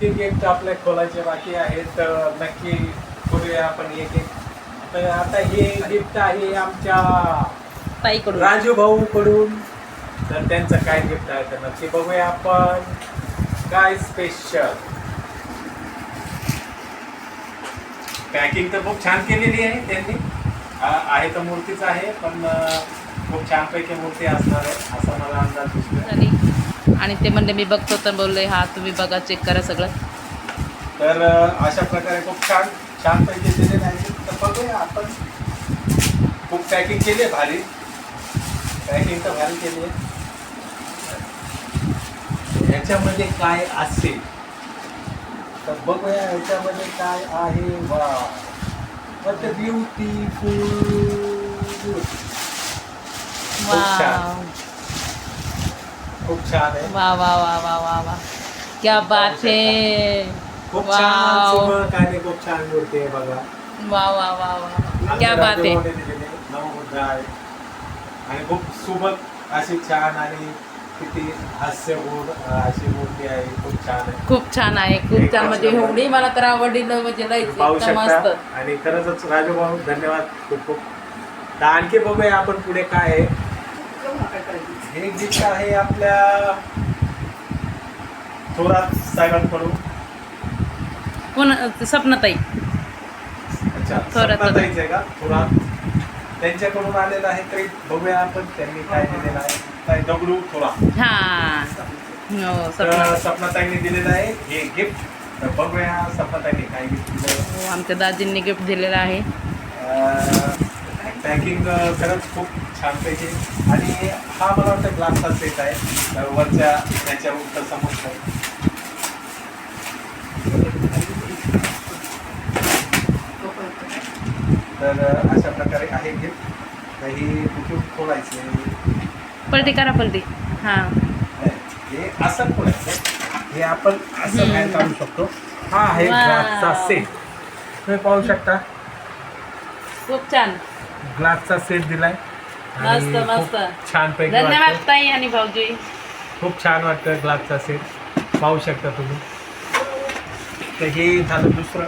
ते गिफ्ट आपले खोलायचे बाकी आहेत नक्की करूया आपण एक एक तर आता हे गिफ्ट आहे आमच्या ताईकडून. राजू भाऊ कडून तर त्यांचं काय गिफ्ट आहे तर नक्की बघूया आपण. काय स्पेशल पॅकिंग तर खूप छान केलेली आहे त्यांनी. आहे तर मूर्तीच आहे पण खूप छानपैकी मूर्ती असणार आहे असा मला अंदाज दिसतोय. झाली आणि ते म्हणले मी बघतो. तर बोलले हा तुम्ही बघा चेक करा सगळं. तर अशा प्रकारे खूप छान छानपैकी दिलेले आहे तर बघूया आपण. खूप पॅकिंग केली आहे भारी. पॅकिंग तर भारी केली आहे. ह्याच्यामध्ये काय असेल? तर बघूया ह्याच्यामध्ये काय आहे. वा वॉट ब्युटीफुल खूप छान. खूप छान आहे. वा वा वा वा वा वा. क्या बात है खूप छान वाव. सुबक आणि खूप छान मूर्ती आहे बघा. वा वा वा वा. क्या बात है आहे. आणि खूप सुबक अशी छान आणि किती हास्यगुण अशी मूर्ती आहे. खूप छान आहे. खूप छान आहे. खूप छान. म्हणजे एवढी मला तर आवडली ना म्हणजे लयच पाहू एकदम मस्त. शकता आणि खरंच राजू भाऊ धन्यवाद खूप खूप. तर आणखी बघूया आपण पुढे काय आहे. हे गीत आहे आपल्या थोरात साहेबांकडून. कोण सपनाताई. अच्छा थोरात. सपनाताईच आहे का? थोरात. त्यांच्याकडून आलेलं आहे तरी बघूया आपण त्यांनी काय दिलेलं आहे. काय दगडू थोरा हा. हो सपना तर सपनाताईंनी दिलेलं आहे. हे गिफ्ट तर बघूया सपनाताईंनी काय गिफ्ट दिलं. हो, आमच्या दाजींनी गिफ्ट दिलेलं आहे. पॅकिंग खरंच खूप छानपैकी आणि हा मला वाटतं ग्लासचा सेट आहे. तर वरच्या याच्यावर तर समजतं तर अशा प्रकारे आहे गिफ्ट तर हे कुठून खोलायचे? पलटी करा पलटी हा. हे असं खोलायचं. हे आपण असं. बाहेर काढू शकतो. हा आहे Wow. ग्लासचा सेट तुम्ही पाहू शकता. खूप छान. ग्लासचा सेट दिलाय. आणि मस्त, खूप मस्त. छानपैकी धन्यवाद वाटतं. ताई आणि भाऊजी. खूप छान वाटतं ग्लासचा सेट पाहू शकता तुम्ही. तर हे झालं दुसरं.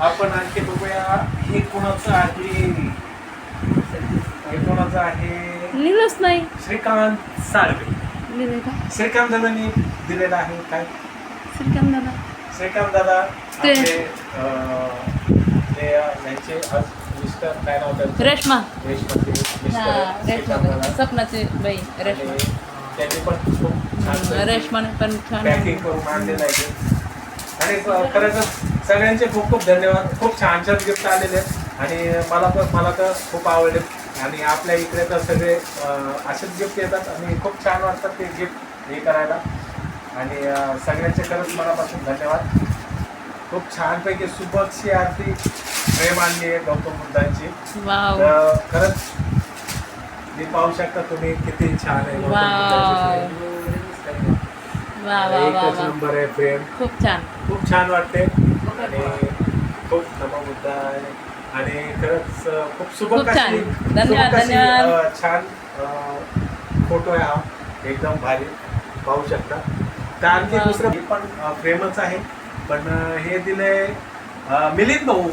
आपण आणखी बघूया हे कोणाचं आहे? हे कोणाचं आहे? लिहिलंच नाही. श्रीकांत साळवे. लिहिलंय का? श्रीकांत दादांनी दिलेलं आहे काय? श्रीकांत दादा. श्रीकांत दादा ते- आपले अं, ते यांचे आज मिस्टर काय नाव त्यांचं? रेश्मा. देशपांडे मिस्टर हा आहेत, रेश्मा. सपनाची बाई रेश्मा. आणि त्यांनी पण खूप छान रेश्माने पण छान पॅकिंग करून आणलेलं आहे ते. आणि खरंच सगळ्यांचे खूप खूप धन्यवाद. खूप छान छान गिफ्ट आलेले आहेत. आणि मला तर मला तर खूप आवडले. आणि आपल्या इकडे तर सगळे अं, असेच गिफ्ट येतात. आणि खूप छान वाटतात ते गिफ्ट हे करायला. आणि अं, सगळ्यांचे खरंच मनापासून धन्यवाद. खूप छानपैकी सुबकशी आरती प्रेम आणली आहे गौतम बुद्धांची तर खरंच मी पाहू शकता तुम्ही किती छान आहे गौतम वाव. बुद्धांची frame. वा वा वा एकच वा नंबर आहे प्रेम खूप छान खूप छान वाटते आणि खूप नममुद्दा आहे आणि खरंच अं, खूप सुबक खूप छान. धन्यवाद. अं, छान फोटो आहे हा एकदम भारी पाहू शकता तर आणखी वा. दुसरं हे पण फ्रेमच आहे पण अं, हे दिले मिलिंद भाऊ.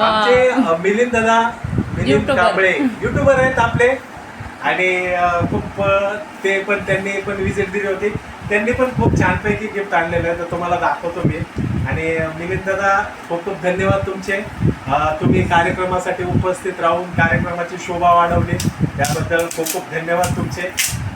आमचे अं, मिलिंद दादा मिलिंद YouTuber. कांबळे. युट्यूबर आहेत आपले. आणि अं, खूप अं, ते पण त्यांनी पण विजिट दिली होती. त्यांनी पण खूप छानपैकी गिफ्ट आणलेलं आहे तर तुम्हाला दाखवतो मी. आणि मिलिंद दादा खूप खूप धन्यवाद तुमचे. अं, तुम्ही कार्यक्रमासाठी उपस्थित राहून कार्यक्रमाची शोभा वाढवली. त्याबद्दल खूप खूप धन्यवाद तुमचे.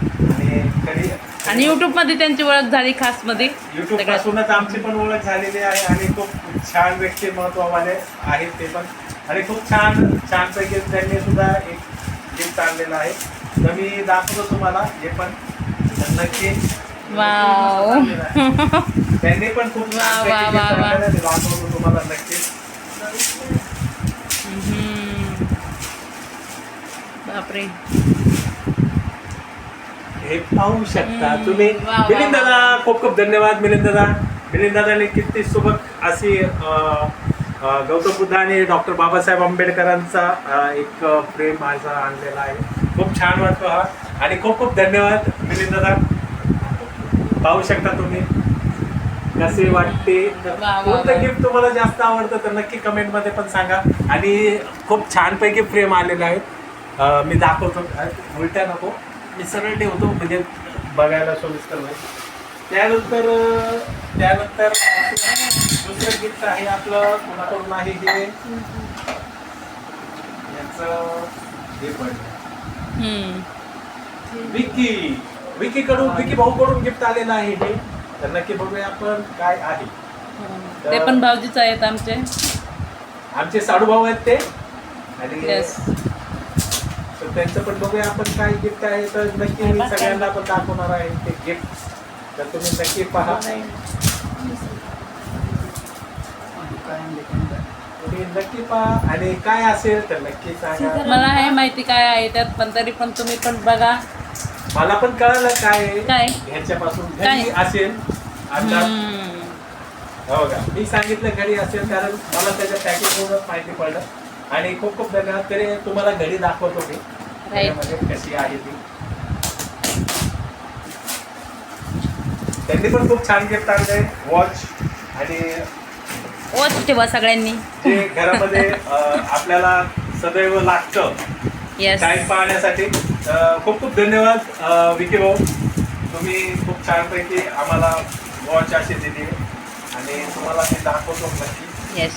आणि कधी आणि युट्यूबमध्ये त्यांची ओळख झाली खासमध्ये युट्यूब. पासूनच आमची पण ओळख झालेली आहे. आणि खूप छान व्यक्तिमत्ववाले आहेत ते पण आणि खूप छान छानपैकी त्यांनी सुद्धा एक गिफ्ट आणलेलं आहे तर मी दाखवतो तुम्हाला हे पण नक्की. त्यांनी पण खूप दाखवतो तुम्हाला नक्कीच हम्म. बापरे हे पाहू शकता. तुम्ही मिलिंद. दादा खूप खूप धन्यवाद मिलिंद दादा मिलिंद दादाने किती सुबक अशी गौतम बुद्ध आणि डॉक्टर बाबासाहेब आंबेडकरांचा एक प्रेम माझा आणलेला आहे. खूप छान वाटतो हा. आणि खूप खूप धन्यवाद मिलिंद दादा. पाहू शकता तुम्ही कसे वाटते. कोणतं. गिफ्ट तुम्हाला जास्त आवडतं तर नक्की कमेंटमध्ये पण सांगा. आणि खूप छानपैकी फ्रेम आलेले आहेत मी दाखवतो. उलट्या नको. मी सरळ ठेवतो म्हणजे बघायला सोयीस्कर होईल. त्यानंतर त्यानंतर दुसरं गिफ्ट आहे आपलं कोणाकडून आहे हे. याचं हे हम्म. विकी विकी कडून विकी भाऊ कडून गिफ्ट आलेलं आहे हे. तर नक्की बघूया आपण काय आहे. ते पण भाऊजीच आहेत आमचे. आमचे साडू भाऊ आहेत ते. आणि त्यांचं पण बघूया आपण काय गिफ्ट आहे. तर नक्की मी सगळ्यांना पण दाखवणार आहे ते गिफ्ट. तर तुम्ही नक्की पहा. तुम्ही नक्की पहा आणि काय असेल तर नक्की सांगा. मला हे माहिती काय आहे त्यात पण तरी पण तुम्ही पण बघा. मला पण कळालं काय आहे. काय? ह्याच्यापासून काय? घडी असेल अंदाज हम्म. हो का? मी सांगितलं घडी असेल कारण मला त्याच्या पॅकेजवरूनच माहिती पडलं. आणि खूप खूप धन्यवाद. तरी तुम्हाला घडी दाखवतो मी. त्याच्यामध्ये कशी आहे ती. त्यांनी पण खूप छान गिफ्ट आणलंय वॉच आणि ओच ठेवा सगळ्यांनी. जे घरामध्ये आपल्याला सदैव लागतं येस टाइम पाहण्यासाठी खूप खूप धन्यवाद विकी भाऊ. तुम्ही खूप छानपैकी आम्हाला वॉच अशी दिली आणि तुम्हाला ते दाखवतो नक्की येस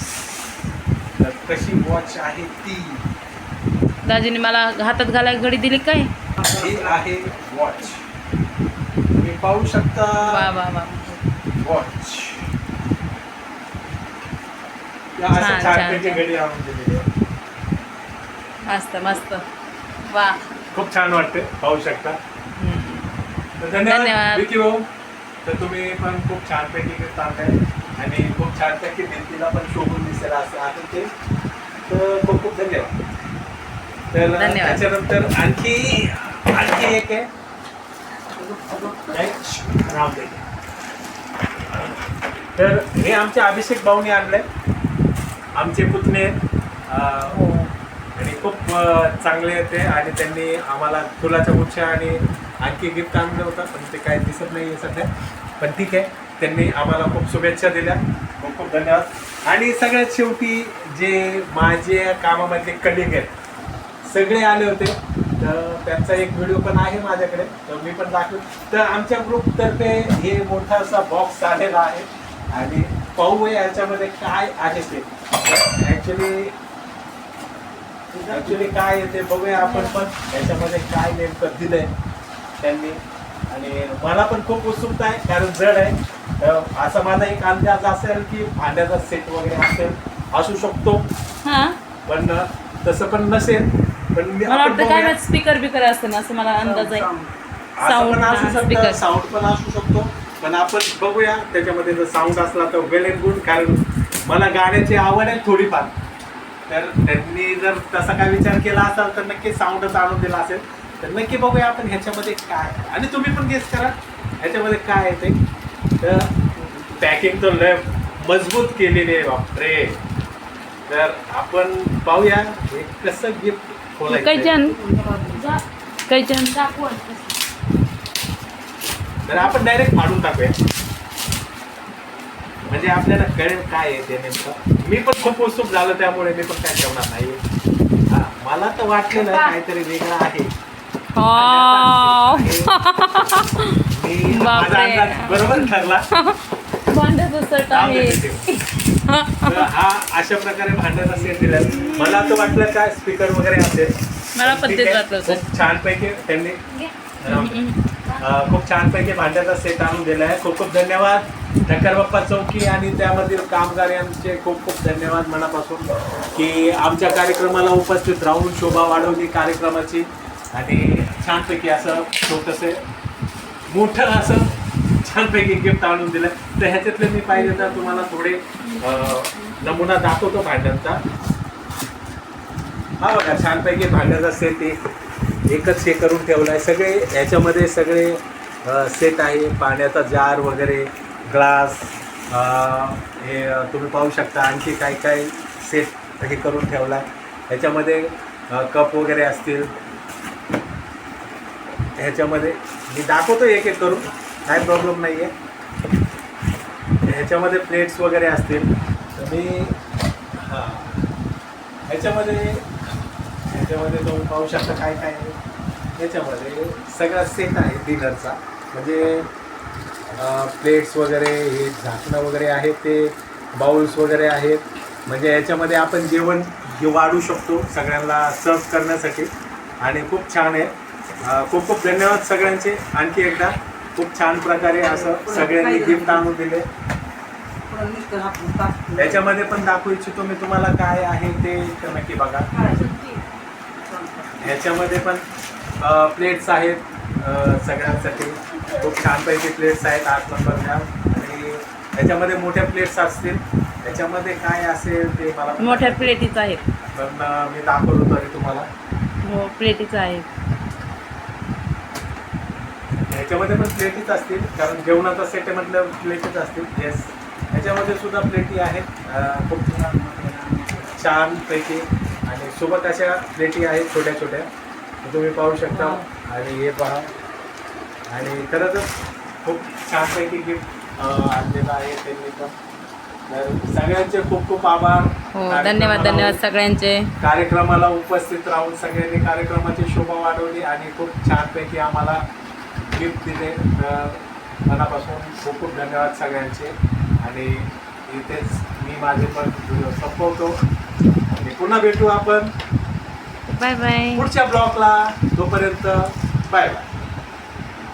तर कशी वॉच आहे ती. दाजीने मला हातात घालायला घडी दिली काय? ही आहे वॉच पाहू शकता. वा वा वा. वॉच छान, छान. घडी आणून दिलेली आहे. मस्त मस्त. वा. खूप छान वाटते पाहू शकता. हम्म. तर धन्यवाद धन्यवाद. विकी भाऊ. तर तुम्ही पण खूप छानपैकी गिफ्ट आणताय आणि खूप छानपैकी भिंतीला पण शोभून दिसेल असं आहे ते. तर खूप खूप धन्यवाद. तर धन्यवाद. त्याच्यानंतर आणखी आणखी एक आहे. रामदेव तर हे आमचे अभिषेक भाऊनी आणलंय. आमचे पुतणे आणि खूप चांगले होते आणि त्यांनी आम्हाला फुलाच्या गुच्छा आणि आणखी गिफ्ट आणलं होतं पण ते काही दिसत नाही आहे सध्या. पण ठीक आहे. त्यांनी आम्हाला खूप शुभेच्छा दिल्या. खूप खूप धन्यवाद. आणि सगळ्यात शेवटी जे माझे कामामधले कलिग आहेत सगळे आले होते. तर त्यांचा एक व्हिडिओ पण आहे माझ्याकडे तर मी पण दाखवेन. तर आमच्या ग्रुपतर्फे हे मोठासा बॉक्स आलेला आहे. आणि पाहूया याच्यामध्ये काय आहे ते. ॲक्च्युली ऍक्च्युली काय आहे ते बघूया आपण पण. याच्यामध्ये काय नेमकं दिलंय त्यांनी. आणि मला पण खूप उत्सुकता आहे कारण जड आहे. असा माझा एक अंदाज असेल की भांड्याचा सेट वगैरे असेल असू शकतो. हा. पण तसं पण नसेल. पण मी मला वाटतं काय बघूया. स्पीकर बिकर असतं ना असं मला अंदाज आहे असं पण असू शकतं. साऊंड पण असू शकतो पण आपण बघूया त्याच्यामध्ये जर साऊंड असला तर वेल अँड गुड कारण मला गाण्याची आवड आहे थोडीफार तर त्यांनी जर तसा काय विचार केला असेल तर नक्की साऊंडच आणून दिला असेल तर नक्की बघूया आपण ह्याच्यामध्ये काय. आणि तुम्ही पण गेस करा ह्याच्यामध्ये काय आहे ते तर पॅकिंग तर लय मजबूत केलेली आहे बापरे तर आपण पाहूया हे कसं गिफ्ट कैचन. कैचन. तर आपण डायरेक्ट फाडून टाकूया. म्हणजे आपल्याला कळेल काय आहे ते नेमकं. मी पण खूप उत्सुक झालो त्यामुळे मी पण काय ठेवणार नाही. हा, मला तर वाटलेलं काहीतरी वेगळं आहे. मी माझा बापरे. अंदाज बरोबर ठरला. तर हा अशा प्रकारे भांड्याचा सेट दिला मला असं वाटलं काय स्पीकर वगैरे असेल. मला पण तेच. वाटलं होतं. खूप छानपैकी त्यांनी अं, खूप छानपैकी भांड्याचा सेट आणून दिला आहे. खूप खूप धन्यवाद. ठक्कर बाप्पा चौकी आणि त्यामधील कामगार यांचे खूप खूप धन्यवाद मनापासून की आमच्या कार्यक्रमाला उपस्थित राहून शोभा वाढवली कार्यक्रमाची. आणि छानपैकी असं छोटंसं मोठं असं छानपैकी गिफ्ट आणून दिलं. तर ह्याच्यातले मी पाहिजे तर तुम्हाला थोडे नमुना दाखवतो भांड्यांचा. हा बघा छानपैकी भांड्याचा सेट एक एकच हे करून ठेवला आहे. सगळे ह्याच्यामध्ये सगळे सेट आहे. पाण्याचा जार वगैरे ग्लास हे तुम्ही पाहू शकता. आणखी काय काय सेट हे करून ठेवला आहे. ह्याच्यामध्ये कप वगैरे असतील. ह्याच्यामध्ये मी दाखवतो एक एक करून. काय प्रॉब्लेम नाही आहे ह्याच्यामध्ये प्लेट्स वगैरे असतील. तर मी हां. ह्याच्यामध्ये ह्याच्यामध्ये तुम्ही पाहू शकता काय काय आहे. ह्याच्यामध्ये सगळा सेट आहे डिनरचा म्हणजे प्लेट्स वगैरे हे झाकणं वगैरे आहेत ते बाउल्स वगैरे आहेत. म्हणजे याच्यामध्ये आपण जेवण वाढू शकतो सगळ्यांना सर्व करण्यासाठी. आणि खूप छान आहे. खूप खूप धन्यवाद सगळ्यांचे. आणखी एकदा खूप छान प्रकारे असं सगळ्यांनी गिफ्ट आणून दिले. त्याच्यामध्ये पण दाखवू इच्छितो मी तुम्हाला काय आहे ते नक्की बघा. ह्याच्यामध्ये पण प्लेट्स आहेत सगळ्यांसाठी. खूप छानपैकी प्लेट्स आहेत आठ नंबरच्या आणि ह्याच्यामध्ये मोठ्या प्लेट्स असतील. ह्याच्यामध्ये काय असेल ते मला मोठ्या प्लेटीच आहेत पण मी दाखवतो तरी तुम्हाला. हो प्लेटीच आहेत ह्याच्यामध्ये पण प्लेटीच असतील कारण जेवणाचा सेट आहे म्हटलं प्लेटीच असतील. येस ह्याच्यामध्ये सुद्धा प्लेटी आहेत. खूप छानपैकी आणि सोबत अशा प्लेटी आहेत छोट्या छोट्या. तुम्ही पाहू शकता. आणि हे पहा. आणि खरंच खूप छानपैकी गिफ्ट आणलेलं आहे त्यांनी पण. तर सगळ्यांचे खूप खूप आभार. हो धन्यवाद धन्यवाद सगळ्यांचे. कार्यक्रमाला उपस्थित राहून सगळ्यांनी कार्यक्रमाची शोभा वाढवली आणि खूप छानपैकी आम्हाला गिफ्ट दिले तर मनापासून खूप खूप धन्यवाद सगळ्यांचे. आणि इथेच मी माझे पण व्हिडिओ संपवतो. आणि पुन्हा भेटू आपण बाय बाय पुढच्या ब्लॉगला. तोपर्यंत बाय बाय